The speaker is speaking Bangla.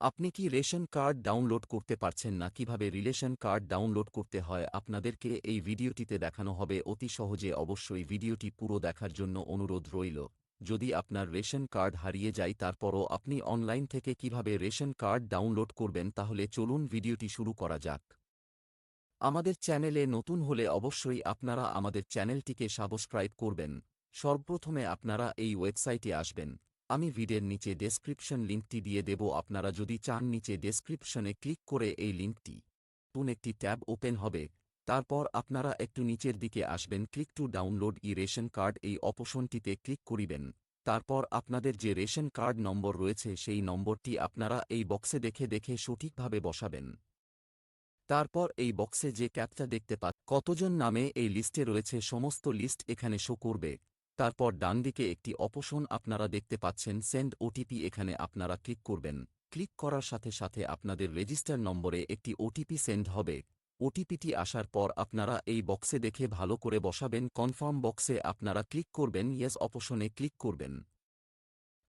আপনি কি রেশন কার্ড ডাউনলোড করতে পারছেন না? কীভাবে রিলেশন কার্ড ডাউনলোড করতে হয়? আপনাদেরকে এই ভিডিওটিতে দেখানো হবে। অতি সহজে অবশ্যই ভিডিওটি পুরো দেখার জন্য অনুরোধ রইল। যদি আপনার রেশন কার্ড হারিয়ে যায়, তারপরও আপনি অনলাইন থেকে কীভাবে রেশন কার্ড ডাউনলোড করবেন, তাহলে চলুন ভিডিওটি শুরু করা যাক। আমাদের চ্যানেলে নতুন হলে অবশ্যই আপনারা আমাদের চ্যানেলটিকে সাবস্ক্রাইব করবেন। সর্বপ্রথমে আপনারা এই ওয়েবসাইটে আসবেন। আমি ভিডের নিচে ডেসক্রিপশন লিঙ্কটি দিয়ে দেব, আপনারা যদি চান নিচে ডেসক্রিপশনে ক্লিক করে এই লিঙ্কটি নতুন একটি ট্যাব ওপেন হবে, তারপর আপনারা একটু নিচের দিকে আসবেন click to download e ration card এই অপশনটিতে ক্লিক করিবেন, তারপর আপনাদের যে রেশন কার্ড নম্বর রয়েছে সেই নম্বরটি আপনারা এই বক্সে দেখে দেখে সঠিকভাবে বসাবেন। তারপর এই বক্সে যে ক্যাপটা দেখতে পা, কতজন নামে এই লিস্টে রয়েছে সমস্ত লিস্ট এখানে শো করবে। তারপর ডান দিকে একটি অপশন আপনারা দেখতে পাচ্ছেন, সেন্ড ওটিপি এখানে আপনারা ক্লিক করবেন। ক্লিক করার সাথে সাথে আপনাদের রেজিস্টার নম্বরে একটি ওটিপি সেন্ড হবে। ওটিপিটি আসার পর আপনারা এই বক্সে দেখে ভালো করে বসাবেন, কনফার্ম বক্সে আপনারা ক্লিক করবেন, ইয়েস অপশনে ক্লিক করবেন।